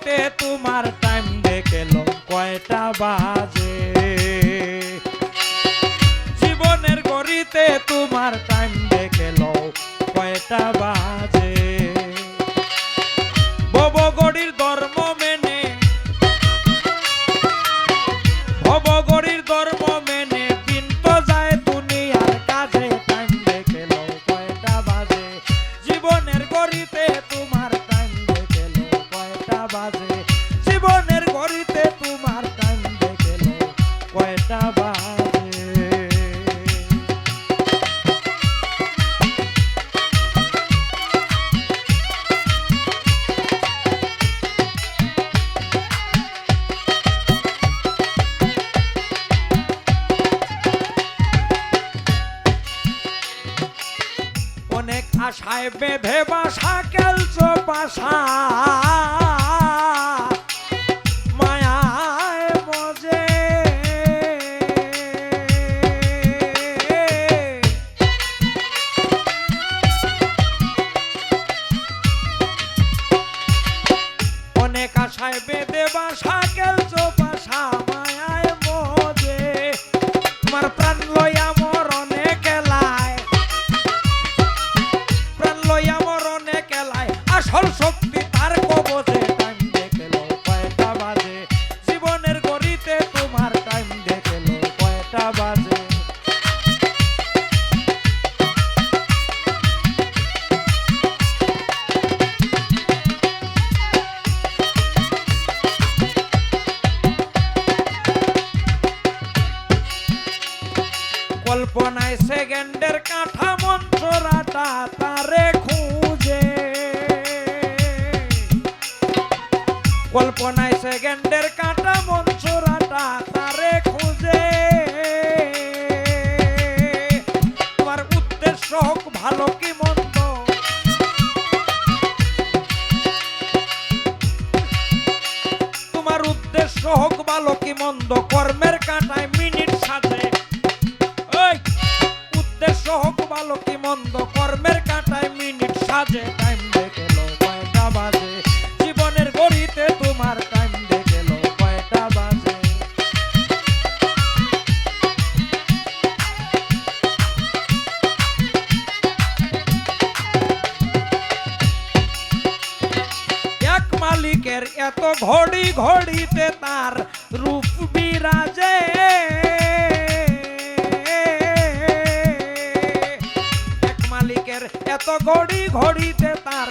গড়িতে তোমার টাইম দেখেল কয়টা বাজে? জীবনের গড়িতে তোমার টাইম দেখেল কয়টা বাজে? আশায় বেঁধে বাসা কেলছো বাসা। আসল কল্পনায় সেকেন্ডের কাটা, মনসুরাটা তারে খুঁজে। তোমার উদ্দেশ্য হোক ভালো কি মন্দ। তোমার উদ্দেশ্য হোক ভালো কি মন্দ। কর্মের কাঁটায় মিনিট এত ঘড়ি ঘড়িতে তার রূপ বিরাজে। এক মালিকের এত ঘড়ি ঘড়িতে তার